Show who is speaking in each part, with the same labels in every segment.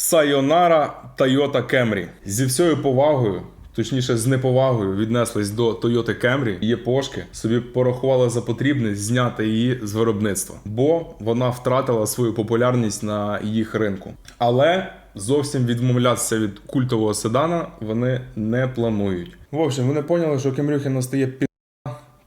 Speaker 1: Sayonara Toyota Camry. Зі всією повагою, точніше з неповагою, віднеслись до Toyota Camry. Є пошки, собі порахували за потрібне зняти її з виробництва, бо вона втратила свою популярність на їх ринку. Але зовсім відмовлятися від культового седана вони не планують. В общем, вони поняли, що Кемрюхи настає пі.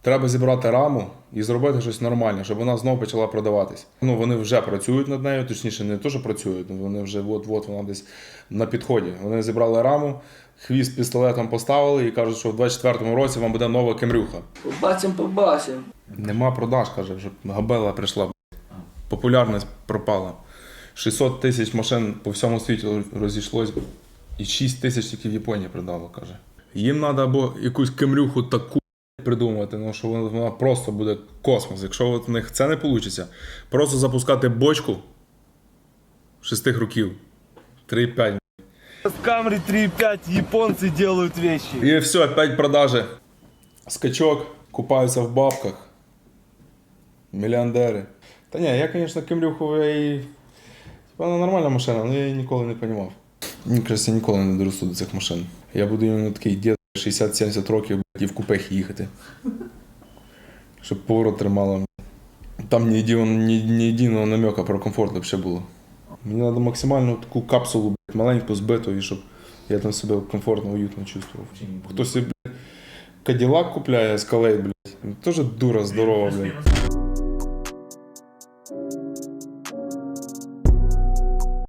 Speaker 1: Треба зібрати раму і зробити щось нормальне, щоб вона знову почала продаватись. Ну вони вже працюють над нею, точніше, не то, що працюють, ну, вони вже от-от вона десь на підході. Вони зібрали раму, хвіст пістолетом поставили і кажуть, що в 24-му році вам буде нова кемрюха.
Speaker 2: Побачим, побачим.
Speaker 1: Нема продаж, каже, вже габела прийшла. Популярність пропала. 600 тисяч машин по всьому світі розійшлось, і 6 тисяч тільки в Японії продало, каже. Їм треба або якусь кемрюху таку придумати, ну що вона, вона просто буде космос. Якщо от в них це не вийде, просто запускати бочку шестих років. 3-5.
Speaker 3: В Камри 3.5 японцы делают вещи.
Speaker 1: І все, опять продажі. Скачок, купаються в бабках. Мільйондери. Та ні, я, звісно, Кемрюху я і. Вона нормальна машина, але я її ніколи не розумів. Мені кажеться, я ніколи не доросту до цих машин. Я буду іменно такий дід 60-70 років і в купех їхати. Щоб поворот тримало. Там ні єдиного, намека про комфорт взагалі було. Мені треба максимально таку капсулу блядь, маленьку збиту, і щоб я там себе комфортно, уютно чувствував. Хтось блядь, каділак купляє скалей, блядь. Теж дура здорова, блядь.